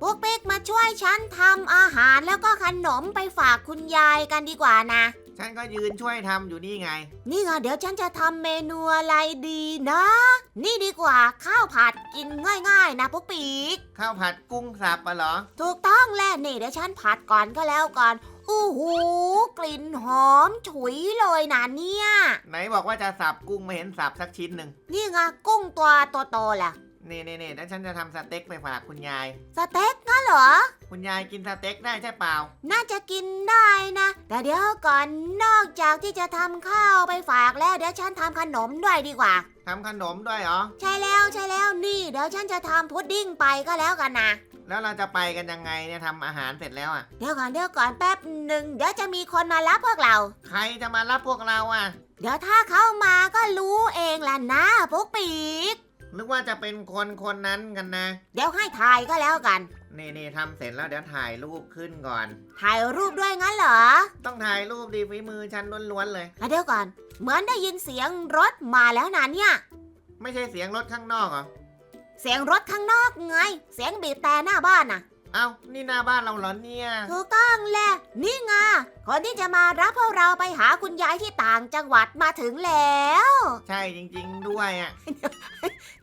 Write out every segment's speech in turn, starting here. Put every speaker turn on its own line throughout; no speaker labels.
ปุ๊กปิ๊กมาช่วยฉันทำอาหารแล้วก็ขนมไปฝากคุณยายกันดีกว่านะ
ฉันก็ยืนช่วยทำอยู่นี่ไง
นี่ไงเดี๋ยวฉันจะทำเมนูอะไรดีนะ นี่ดีกว่าข้าวผัดกินง่ายๆ นะปุ๊กปิ๊ก
ข้าวผัดกุ้งสับปะเหรอ
ถูกต้องแหละนี่เดี๋ยวฉันผัดก่อนก็แล้วก่อนอู้หูกลิ่นหอมฉุยเลยนะเนี่ย
ไหนบอกว่าจะสับกุ้งไม่เห็นสับสักชิ้นหนึ่ง
นี่ไงกุ้งตัวโตๆล่ะ
นี่นี่นี่แล้วฉันจะทำสเต็กไปฝากคุณยาย
สเต็กงั้นเหรอ
คุณยายกินสเต็กได้ใช่เปล่า
น่าจะกินได้นะ แต่เดี๋ยวก่อนนอกจากที่จะทำข้าวไปฝากแล้วเดี๋ยวฉันทำขนมด้วยดีกว่า
ทำขนมด้วยเหรอ
ใช่แล้วใช่แล้วนี่เดี๋ยวฉันจะทำพุดดิ้งไปก็แล้วกันนะ
แล้วเราจะไปกันยังไงเนี่ยทำอาหารเสร็จแล้วอะ
เดี๋ยวก่อนเดี๋ยวก่อนแป๊บหนึ่งเดี๋ยวจะมีคนมารับพวกเรา
ใครจะมารับพวกเราอะ
เดี๋ยวถ้าเข้ามาก็รู้เองล่ะนะพวกปีก
หรือว่าจะเป็นคนคนนั้นกันนะ
เดี๋ยวให้ถ่ายก็แล้วกัน
นี่นี่ทำเสร็จแล้วเดี๋ยวถ่ายรูปขึ้นก่อน
ถ่ายรูปด้วยงั้นเหรอ
ต้องถ่ายรูปดีฝีมือฉันล้วนๆเลย
อะเดี๋ยวก่อน เหมือนได้ยินเสียงรถมาแล้วนะเนี่ย
ไม่ใช่เสียงรถข้างนอกเหรอ
เสียงรถข้างนอกไง เสียงบีบแต่หน้าบ้านน่ะ
เอ้านี่หน้าบ้านเราเหรอเนี่ย
ถูกต้องแหละนี่ไงคนที่จะมารับพวกเราไปหาคุณยายที่ต่างจังหวัดมาถึงแล้ว
ใช่จริง ๆ ด้วยอะ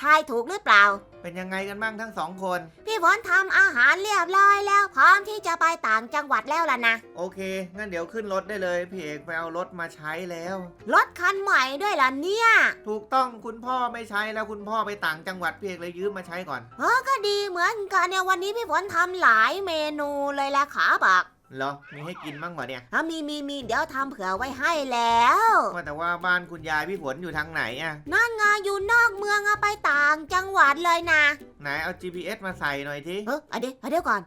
ทายถูกหรือเปล่า
เป็นยังไงกันบ้างทั้งสองคน
พี่ฝนทำอาหารเรียบร้อยแล้วพร้อมที่จะไปต่างจังหวัดแล้วล่ะนะ
โอเค งั้นเดี๋ยวขึ้นรถได้เลย พี่เอกไปเอารถมาใช้แล้ว
รถคันใหม่ด้วยล่ะเนี่ย
ถูกต้องคุณพ่อไม่ใช้แล้วคุณพ่อไปต่างจังหวัดพี่เอกเลยยืมมาใช้ก่อน
เออก็ดีเหมือนกันเนี่ยวันนี้พี่ฝนทำหลายเมนูเลยแหละขาบัก
เหรอ มีให้กินบ้างวะเนี่ย
อะมีมีมีเดี๋ยวทำเผื่อไว้ให้แล้ว
ว่าแต่ว่าบ้านคุณยายพี่ฝนอยู่ทางไหนอะ
นั่นไงอยู่นอกเมืองอะไปต่างจังหวัดเลยนะ
ไหนเอา GPS มาใส่หน่อยที
เออเอาเดี๋ยวเอาเดี๋ยวก่อน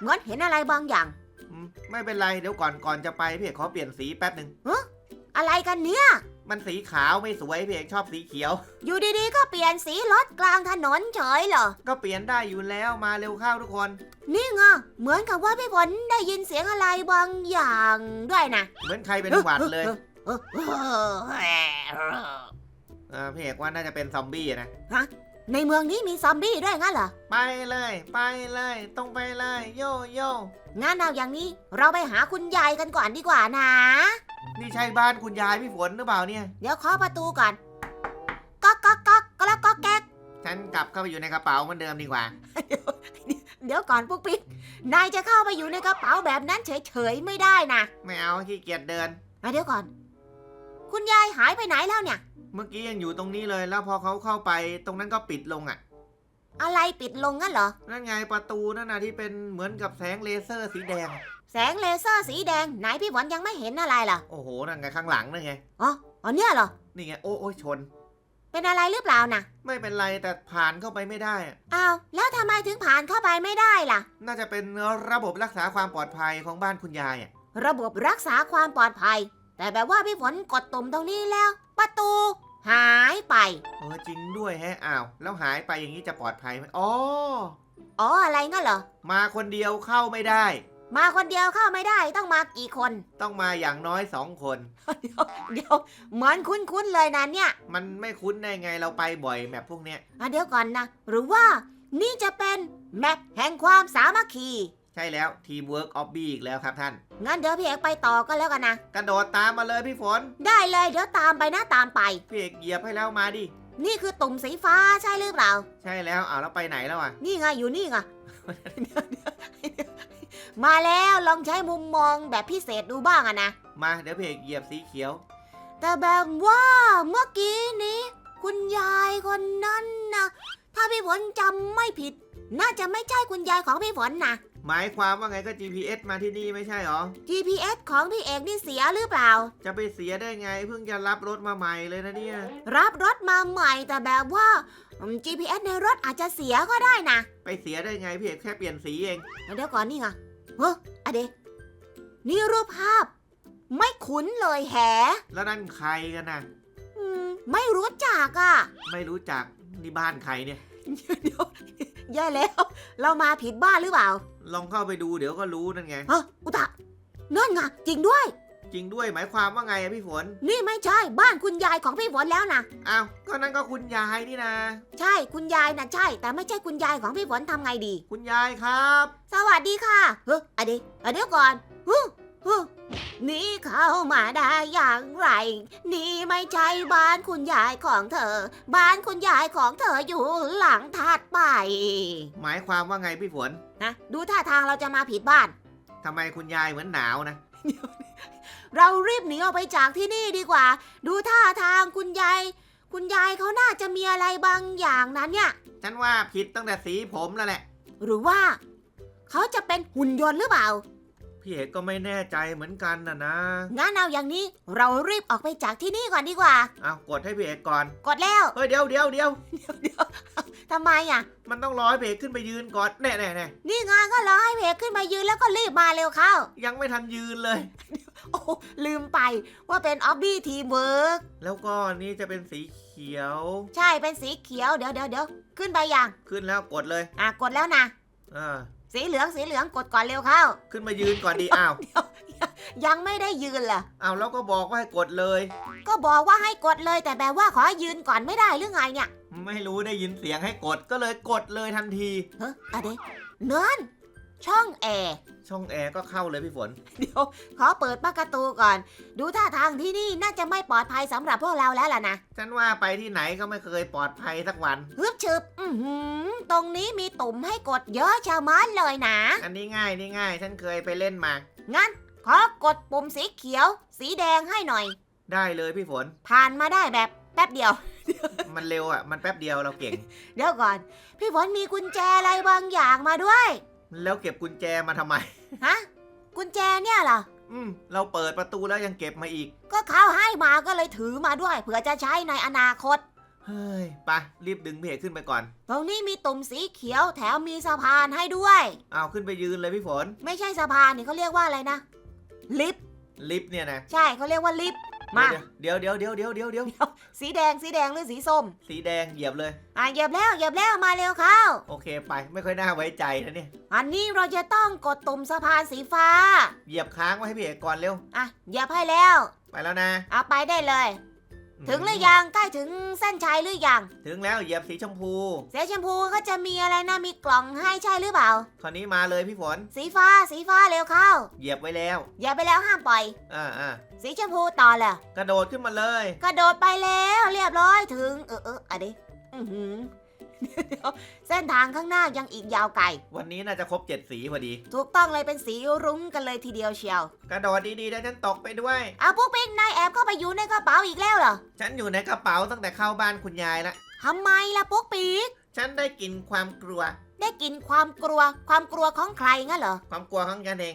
เหมือนเห็นอะไรบางอย่าง
อืมไม่เป็นไร เดี๋ยวก่อนก่อนจะไปพี่เอกขอเปลี่ยนสีแป๊บหนึ่ง
อะไรกันเนี่ย
มันสีขาวไม่สวยพี่เอกชอบสีเขียว
อยู่ดีๆ ก็เปลี่ยนสีรถกลางถนนเฉยเหรอ
ก็เปลี่ยนได้อยู่แล้วมาเร็วเข้าทุกคน
นี่ไงเหมือนกับว่าพี่ฝนได้ยินเสียงอะไรบางอย่างด้วยนะ
เหมือนใครเป็นหวัดเลย
เออเออ
เออพี่เอกว่าน่าจะเป็นซอมบี้นะ
ในเมืองนี้มีซอมบี้ด้วยงั้นเหรอ
ไปเลย ไปเลยตรงไปเลย โยโย่
งั้นเอาอย่างนี้ เราไปหาคุณยายกันก่อนดีกว่านะ
นี่ใช่บ้านคุณยายพี่ฝนหรือเปล่าเนี่ย
เดี๋ยวเคาะประตูก่อนก๊อกก๊อกก๊อกก็แล้วก็แก๊ก
ฉันกลับเข้าไปอยู่ในกระเป๋าเหมือนเดิมดีกว่า
เดี๋ยวก่อนปุ๊กปิ๊กนายจะเข้าไปอยู่ในกระเป๋าแบบนั้นเฉยๆไม่ได้นะ
ไม่เอาขี้เกียจเดิน
อะเดี๋ยวก่อน คุณยายหายไปไหนแล้วเนี่ย
เมื่อกี้ยังอยู่ตรงนี้เลย แล้วพอเขาเข้าไปตรงนั้นก็ปิดลงอะ
อะไรปิดลงงั้นเหรอ
นั่นไงประตูนั่นนะที่เป็นเหมือนกับแสงเลเซอร์สีแดง
แสงเลเซอร์สีแดงไหนพี่ฝนยังไม่เห็นอะไรเหรอ
โอ้โห นั่นไงข้างหลังนั่นไง
อ๋ออ๋อเนี่ยเหรอ
นี่ไงโอ้โอ้ยชน
เป็นอะไรหรือเปล่านะ
ไม่เป็นไรแต่ผ่านเข้าไปไม่ได้อะ
อ้าวแล้วทำไมถึงผ่านเข้าไปไม่ได้ล่ะ
น่าจะเป็นระบบรักษาความปลอดภัยของบ้านคุณยายอะ
ระบบรักษาความปลอดภัย แต่แบบว่าพี่ฝนกดตุ่มตรงนี้แล้ว ประตู หายไป
เออจริงด้วยแฮะอ้าวแล้วหายไปอย่างนี้จะปลอดภัยไหมอ๋อ
อ๋ออะไรงั้นเหรอ
มาคนเดียวเข้าไม่ได้
มาคนเดียวเข้าไม่ได้ต้องมากี่คน
ต้องมาอย่างน้อยสองคน
เดี๋ยวเหมือนคุ้นๆเลยนะเนี่ย
มันไม่คุ้นได้ไงเราไปบ่อยแบบพวกเนี้ย
อะเดี๋ยวก่อนนะ หรือว่านี่จะเป็นแมปแห่งความสามัคคี
ใช่แล้วทีมเวิร์กออฟบี้อีกแล้วครับท่าน
งั้นเดี๋ยวพี่เอกไปต่อก็แล้วกันนะ
กระโดดตามมาเลยพี่ฝน
ได้เลยเดี๋ยวตามไปนะตามไป
พี่เอกเหยียบให้แล้วมาดิ
นี่คือตุ่มสีฟ้าใช่หรือเปล่า
ใช่แล้วอ้าวแล้วไปไหนแล้วอะ
นี่ไงอยู่นี่ไง มาแล้วลองใช้มุมมองแบบพิเศษดูบ้างอะนะ
มาเดี๋ยวพี่เอกเหยียบสีเขียว
แต่แบบว่าเมื่อกี้นี้ คุณยายคนนั้นนะถ้าพี่ฝนจำไม่ผิด น่าจะไม่ใช่คุณยายของพี่ฝนนะ
หมายความว่าไงก็ GPS มาที่นี่ไม่ใช่หรอ
GPS ของพี่เอกนี่เสียหรือเปล่า
จะไปเสียได้ไงเพิ่งจะรับรถมาใหม่เลยนะเนี่ย
รับรถมาใหม่แต่แบบว่าอืม GPS ในรถอาจจะเสียก็ได้นะ
ไปเสียได้ไงพี่เอกแค่เปลี่ยนสีเอง
เดี๋ยวก่อนนี่ไงเฮ้ออะเดนี่รูปภาพ ไม่คุ้นเลยแฮะ
แล้วนั่นใครกันนะ
อืมไม่รู้จักอะ
ไม่รู้จักนี่บ้านใครเนี่ย
เดี๋ยว แย่แล้ว เรามาผิดบ้านหรือเปล่า
ลองเข้าไปดูเดี๋ยวก็รู้นั่นไง
ฮะอุตะนั่นไงจริงด้วย
จริงด้วยหมายความว่าไงอะพี่ฝน
นี่ไม่ใช่บ้านคุณยายของพี่ฝนแล้วนะ
อ้าวก็นั่นก็คุณยายนี่นะ
ใช่คุณยายนะใช่ แต่ไม่ใช่คุณยายของพี่ฝนทำไงดี
คุณยายครับ
สวัสดีค่ะเฮ้ยอะเดี๋ยวอะเดี๋ยวก่อนฮึฮึ นี่เข้ามาได้อย่างไร นี่ไม่ใช่บ้านคุณยายของเธอ บ้านคุณยายของเธออยู่หลังถัดไป
หมายความว่าไงพี่ฝน
นะดูท่าทางเราจะมาผิดบ้าน
ทำไมคุณยายเหมือนหนาวนะ
เรารีบหนีออกไปจากที่นี่ดีกว่า ดูท่าทางคุณยาย คุณยายเขาน่าจะมีอะไรบางอย่างนั้นเนี่ย
ฉันว่าผิดตั้งแต่สีผมแล้วแหละ
หรือว่า เขาจะเป็นหุ่นยนต์หรือเปล่า
พี่เอกก็ไม่แน่ใจเหมือนกันนะนะ
งั้นเอาอย่างนี้เรารีบออกไปจากที่นี่ก่อนดีกว่า
เอากดให้พี่เอกก่อน
กดแล้ว
เฮ้ยเดี๋ยวเดี๋ยวเดี๋ยว
ทำไมอะ
มันต้องรอให้พี่เอกขึ้นไปยืนก่อนแน่แน่แน่
นี่ไงก็รอให้เพกขึ้นมายืนแล้วก็รีบมาเร็วเข้า
ยังไม่ทันยืนเลย
โอ้ลืมไปว่าเป็นออบบี้ทีมเวิร์ก
แล้วก็นี่จะเป็นสีเขียว
ใช่เป็นสีเขียวเดี๋ยวเดี๋ยวเดี๋ยวขึ้นไปยัง
ขึ้นแล้วกดเลย
อะกดแล้วนะ
อ่า
สีเหลืองสีเหลืองกดก่อนเร็วเข้า
ขึ้นมายืนก่อนดีอ้าว
ยังไม่ได้ยืนเหรอ
อ้าวแล้วก็บอกว่าให้กดเลย
ก็บอกว่าให้กดเลย แต่แบบว่าขอยืนก่อนไม่ได้หรือไงเนี่ย
ไม่รู้ได้ยินเสียงให้กดก็เลยกดเลยทันที
เฮ้ยอะไรเนิน ช่องแอร์
ช่องแอร์ก็เข้าเลยพี่ฝน
เดี๋ยว ขอเปิดประตูก่อน ดูท่าทางที่นี่น่าจะไม่ปลอดภัยสำหรับพวกเราแล้วล่ะนะ
ฉันว่าไปที่ไหนก็ไม่เคยปลอดภัยสักวัน
ฮึบฉึบอือหือตรงนี้มีตุ่มให้กดเยอะชะมัดเลยนะ
อันนี้ง่ายนี่ง่าย ฉันเคยไปเล่นมา
งั้น ขอกดปุ่มสีเขียว สีแดงให้หน่อย
ได้เลยพี่ฝน
ผ่านมาได้แบบแป๊บเดียว
มันเร็วอะ มันแป๊บเดียวเราเก่ง
เดี๋ยวก่อน พี่ฝนมีกุญแจอะไรบางอย่างมาด้วย
แล้วเก็บกุญแจมาทำไม
ฮะ กุญแจเนี่ยเหรอ
อืม เราเปิดประตูแล้วยังเก็บมาอีก
ก็เขาให้มาก็เลยถือมาด้วย เผื่อจะใช้ในอนาคต
เฮ้ยไปะรีบดึงพี่เอกขึ้นไปก่อน
ตรงนี้มีตุ่มสีเขียวแถมมีสะพานให้ด้วย
เอาขึ้นไปยืนเลยพี่ฝน
ไม่ใช่สะพานนี่เขาเรียกว่าอะไรนะ ลิฟต์
ลิฟต์เนี่ยนะ
ใช่เขาเรียกว่าลิฟต์ มา
เดี๋ยวเดี๋ยวเดี๋ยวเดี๋ยวเดี๋ยวเดี๋ยว
สีแดงสีแดงหรือสีส้ม
สีแดงเหยียบเลย
อะเหยียบแล้วเหยียบแล้วมาเร็วเข้า
โอเคไปไม่ค่อยน่าไว้ใจนะเนี่ย
อันนี้เราจะต้องกดตุ่มสะพานสีฟ้า
เหยียบค้างไว้ให้พี่เอกก่อนเร็ว
อะเหยียบให้แล้ว
ไปแล้วนะ
เอาไปได้เลย ถึงหรือยังใกล้ถึงเส้นชัยหรือยัง
ถึงแล้วเหยียบสีชมพู
เสียชมพูก็จะมีอะไรนะมีกล่องให้ใช่หรือเปล่า
คราวนี้มาเลยพี่ฝน
สีฟ้าสีฟ้าเร็วเข้า
เหยียบไว้แล้ว
อย่าไปแล้วห้ามปล่อย
อ่าอ่า
สีชมพูต่อเลย
กระโดดขึ้นมาเลย
กระโดดไปแล้วเรียบร้อยถึง เออเอออะดิอื้อหือ เดี๋ยวเส้นทางข้างหน้ายังอีกยาวไกล
วันนี้น่าจะครบเจ็ดสีพอดี
ถูกต้องเลยเป็นสีรุ้งกันเลยทีเดียวเชียว
กระโดดดีๆแล้วฉันตกไปด้วย
เอาพวกปิ๊กนายแอบเข้าไปอยู่ในกระเป๋าอีกแล้วเหรอ
ฉันอยู่ในกระเป๋าตั้งแต่เข้าบ้านคุณยายละ
ทำไมล่ะพวกปิ๊ก
ฉันได้กลินความกลัว
ได้กินความกลัว ความกลัวของใครงั้นเหรอ
ความกลัวของฉันเอง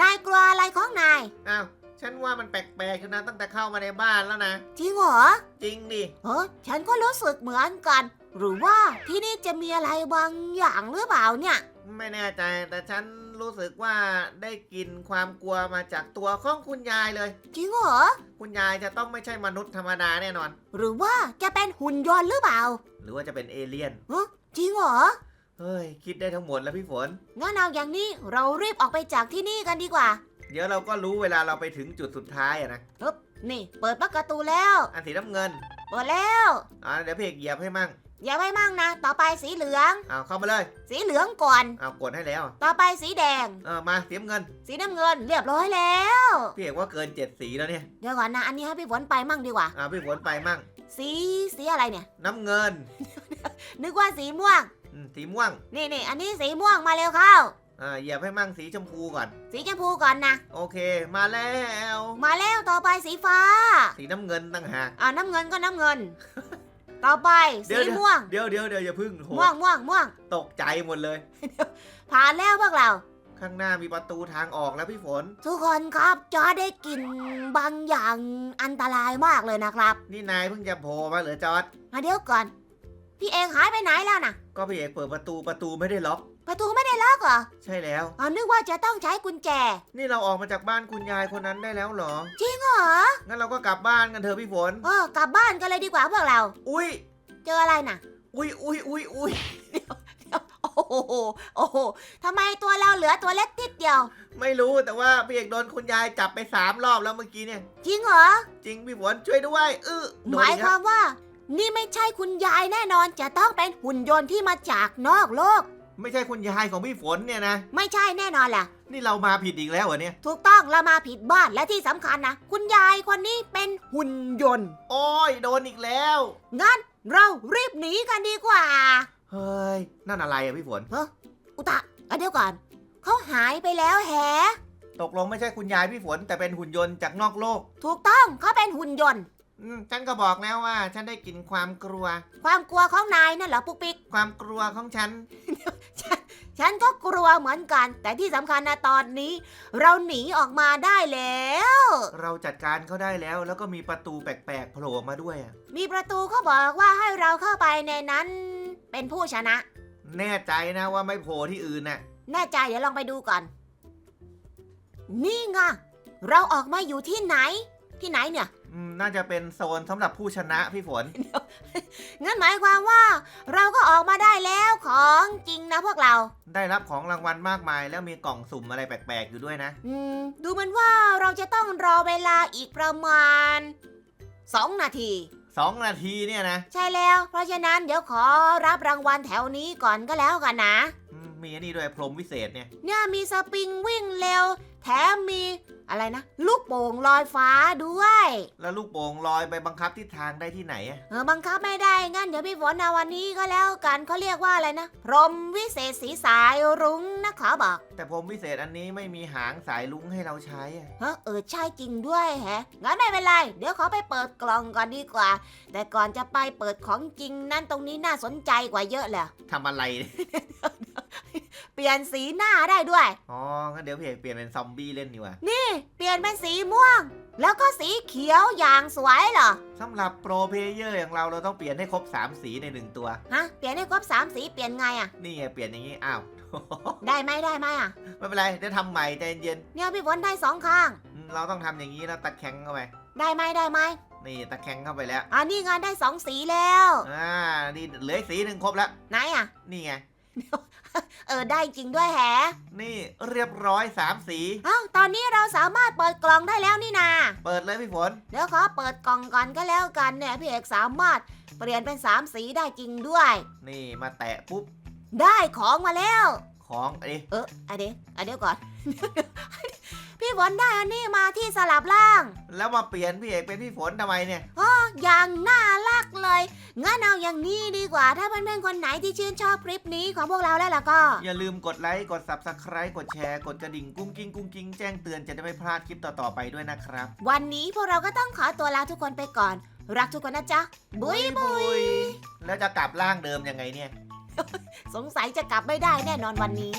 นายกลัวอะไรของนาย
อ้าว ฉันว่ามันแปลกๆนะตั้งแต่เข้ามาในบ้านแล้วนะ
จริงเหรอ
จริงดิ
เออฉันก็รู้สึกเหมือนกัน หรือว่าที่นี่จะมีอะไรบางอย่างหรือเปล่าเนี่ย
ไม่แน่ใจแต่ฉันรู้สึกว่าได้กลินความกลัวมาจากตัวของคุณยายเลย
จริงเหรอ
คุณยายจะต้องไม่ใช่มนุษย์ธรรมดาแน่นอน
หรือว่าจะเป็นหุ่นยนต์หรือเปล่า
หรือว่าจะเป็นเอเลี่ยน
จริงเหรอ
เฮ้ย คิดได้ทั้งหมดแล้วพี่ฝน
งั้นเอาอย่างนี้เรารีบออกไปจากที่นี่กันดีกว่า
เดี๋ยวเราก็รู้เวลาเราไปถึงจุดสุดท้ายอะนะ
นี่ เปิดประตูแล้ว
อันสีน้ำเงิน
เปิดแล้ว
อ่าเดี๋ยวพี่เอกเหยียบให้มั่ง
อย่าไปมั่งนะ ต่อไปสีเหลือง
เอาเข้ามาเลย
สีเหลืองก่อน
เอากดให้แล้ว
ต่อไปสีแดง
เออมาสีน้ำเงิน
สีน้ำเงินเรียบร้อยแล้ว
พี่เอกว่าเกินเจ็ดสีแล้วเนี่ย
เดี๋ยวก่อนนะ อันนี้ให้พี่ฝนไปมั่งดีกว่า
อ่าพี่ฝนไปมั่ง
สีสีอะไรเนี่ย
น้ำเงิน
นึกว่าสีม่วง
อืมสีม่วง
นี่นี่อันนี้สีม่วงมาเร็วเข้า
อ่าเหยียบให้มั่งสีชมพูก่อน
สีชมพูก่อนนะ
โอเค มาแล้ว
มาแล้วต่อไปสีฟ้า
สีน้ำเงินตั้งหาก
อ่าน้ำเงินก็น้ำเงิน ต่อไป
เดี๋
สี
ยว
ม่วง
เดี๋ยวเดี๋ยวเดี๋ยวอย่าพึ่งโห
ม่วงม่วงม่วง
ตกใจหมดเลย
ผ่านแล้วพวกเรา
ข้างหน้ามีประตูทางออกแล้วพี่ฝน
ทุกคนครับจอได้กลิ่นบางอย่างอันตรายมากเลยนะครับ
นี่นายเพิ่งจะโผล่มาเหรอจอร์ด
มาเดี๋ยวก่อน พี่เองหายไปไหนแล้วนะ
ก็พี่เอกเปิดประตูประตูไม่ได้ล็อก
ประตูไม่ได้ล็อกเหรอ
ใช่แล้ว
อ๋อนึกว่าจะต้องใช้กุญแจ
นี่เราออกมาจากบ้านคุณยายคนนั้นได้แล้วเหรอ
เหรอ
งั้นเราก็กลับบ้านกันเถอะพี่ฝน
เออกลับบ้านกันเลยดีกว่าพวกเรา
อุ้ย
เจออะไรน่ะ
อุ้ยอุ้ยอุ้ยอุ้ย
โอ้โหโหโอ้โหทำไมตัวเราเหลือตัวเล็กนิดเดียว
ไม่รู้แต่ว่าพี่เอกโดนคุณยายจับไปสามรอบแล้วเมื่อกี้เนี่ย
จริงเหรอ
จริงพี่ฝนช่วยด้วยเออโด
ห
น
มาย
อีก
ค
แล้วา
วมว่า นี่ไม่ใช่คุณยายแน่นอนจะต้องเป็นหุ่นยนต์ที่มาจากนอกโลก
ไม่ใช่คุณยายของพี่ฝนเนี่ยนะ
ไม่ใช่แน่นอนล่ะ
นี่เรามาผิดอีกแล้วเหรอเนี่ย
ถูกต้องเรามาผิดบ้านและที่สำคัญนะ คุณยายคนนี้เป็นหุ่นยนต์
โอ้ยโดนอีกแล้ว
งั้นเรารีบหนีกันดีกว่า
เฮ้ย นั่นอะไรอะพี่ฝน
อุตะอะเดี๋ยวก่อนเขาหายไปแล้วแฮะ
ตกลงไม่ใช่คุณยายพี่ฝนแต่เป็นหุ่นยนต์จากนอกโลก
ถูกต้องเขาเป็นหุ่นยนต์
อืมฉันก็บอกแล้วว่า ฉันได้กลินความกลัว
ความกลัวของนายนั่นเหรอปุ๊กปิ๊ก
ความกลัวของฉัน
ฉันก็กลัวเหมือนกัน แต่ที่สำคัญนะตอนนี้ เราหนีออกมาได้แล้ว
เราจัดการเขาได้แล้ว แล้วก็มีประตูแปลกๆโผล่ออกมาด้วยอะ
มีประตูเขาบอกว่าให้เราเข้าไปในนั้น เป็นผู้ชนะ
แน่ใจนะว่าไม่โผล่ที่อื่นน่ะ
แน่ใจเดี๋ยวลองไปดูก่อน นี่ไงเราออกมาอยู่ที่ไหน ที่ไหนเนี่ย
อืมน่าจะเป็นโซนสำหรับผู้ชนะพี่ฝน
งั้นหมายความว่า เราก็ออกมาได้แล้วของจริงนะพวกเรา
ได้รับของรางวัลมากมาย แล้วมีกล่องสุ่มอะไรแปลกๆอยู่ด้วยนะ
อืม ดูเหมือนว่าเราจะต้องรอเวลาอีกประมาณ 2 นาที
สองนาทีเนี่ยนะ
ใช่แล้ว เพราะฉะนั้นเดี๋ยวขอรับรางวัลแถวนี้ก่อนก็แล้วกันนะ
อืมมีอันนี้ด้วยพรหมวิเศษเนี่ย
เนี่ยมีสปริงวิ่งเร็ว แถมมี อะไรนะ ลูกโป่งลอยฟ้าด้วย
แล้วลูกโป่งลอยไปบังคับทิศทางได้ที่ไหนอะ
เออบังคับไม่ได้งั้นเดี๋ยวพี่ฝนเอาวันนี้ก็แล้วกันเขาเรียกว่าอะไรนะ พรหมวิเศษสีสายรุ้งนะขอบอก
แต่พรหมวิเศษอันนี้ไม่มีหางสายลุงให้เราใช้อะ
เฮ้อเออใช่จริงด้วยแฮะงั้นไม่เป็นไรเดี๋ยวขอไปเปิดกล่องก่อนดีกว่า แต่ก่อนจะไปเปิดของจริงนั่นตรงนี้น่าสนใจกว่าเยอะเลย
ทำอะไร เนี่ย
เปลี่ยนสีหน้าได้ด้วย
อ๋องั้นเดี๋ยวพี่เอกเปลี่ยนเป็นซอมบี้เล่นดีกว่า
เปลี่ยนเป็นสีม่วง แล้วก็สีเขียวอย่างสวยเหรอ
สำหรับโปรเพลเยอร์อย่างเราเราต้องเปลี่ยนให้ครบ 3 สีในหนึ่งตัว
ฮะเปลี่ยนให้ครบสามสีเปลี่ยนไงอะ
นี่ไงเปลี่ยนอย่างนี้ อ้าว
ได้ไหมได้ไหมอะ
ไม่เป็นไรเดี๋ยวทำใหม่ใจเย็น
เนี่ยพี่ฝนได้สองข้าง
อืมเราต้องทำอย่างนี้แล้วตะแคงเข้าไป
ได้ไหมได้ไหม
นี่ตะแคงเข้าไปแล้ว
อ่านี่งานได้สองสีแล้ว
อ่านี่เหลืออกสีหนึ่งครบแล้ว
ไหนอะ
นี่ไง
เออได้จริงด้วยแฮะ
นี่เรียบร้อยสามสี
เอ้าตอนนี้เราสามารถเปิดกล่องได้แล้วนี่นา
เปิดเลยพี่ฝน
เดี๋ยวขอเปิดกล่องก่อนก็แล้วกันเนี่ยพี่เอกสามารถเปลี่ยนเป็นสามสีได้จริงด้วย
นี่มาแตะปุ๊บ
ได้ของมาแล้ว
ของเอ๊ะ
เอออันเดี๋ยวอันเดี๋ยวก่อน พี่ฝนได้อันนี้มาที่สลับล่าง
แล้วมาเปลี่ยนพี่เอกเป็นพี่ฝนทำไมเนี่ย
อย่างน่ารักเลย งั้นเอาอย่างนี้ดีกว่า ถ้าเพื่อนๆคนไหนที่ชื่นชอบคลิปนี้ของพวกเราแล้วล่ะก็
อย่าลืมกดไลค์ กด subscribe กดแชร์ กดกระดิ่งกุ้งกิ้งกุ้งกิ้งแจ้งเตือนจะได้ไม่พลาดคลิปต่อๆไปด้วยนะครับ
วันนี้พวกเราก็ต้องขอตัวลาทุกคนไปก่อน รักทุกคนนะจ๊ะ บุยบุย
แล้วจะกลับร่างเดิมยังไงเนี่ย
สงสัยจะกลับไม่ได้แน่นอนวันนี้